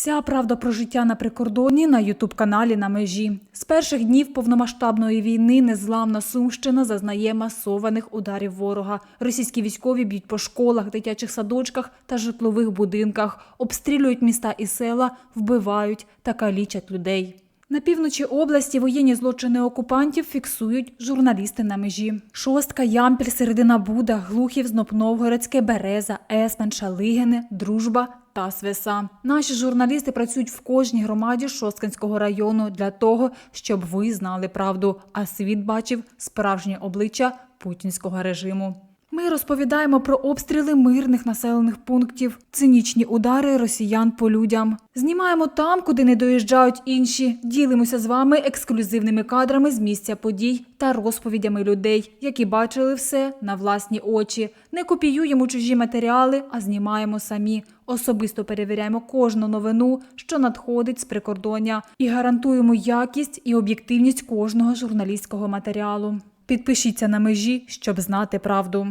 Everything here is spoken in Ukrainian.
Вся правда про життя на прикордоні на ютуб-каналі на межі. З перших днів повномасштабної війни незламна Сумщина зазнає масованих ударів ворога. Російські військові б'ють по школах, дитячих садочках та житлових будинках, обстрілюють міста і села, вбивають та калічать людей. На півночі області воєнні злочини окупантів фіксують журналісти на межі. Шостка, Ямпіль, Середина Буда, Глухів, Знопновгородське, Береза, Есмен, Шалигине, Дружба та Свеса. Наші журналісти працюють в кожній громаді Шосткинського району для того, щоб ви знали правду, а світ бачив справжнє обличчя путінського режиму. Ми розповідаємо про обстріли мирних населених пунктів, цинічні удари росіян по людям. Знімаємо там, куди не доїжджають інші. Ділимося з вами ексклюзивними кадрами з місця подій та розповідями людей, які бачили все на власні очі. Не копіюємо чужі матеріали, а знімаємо самі. Особисто перевіряємо кожну новину, що надходить з прикордоння, і гарантуємо якість і об'єктивність кожного журналістського матеріалу. Підпишіться на межі, щоб знати правду.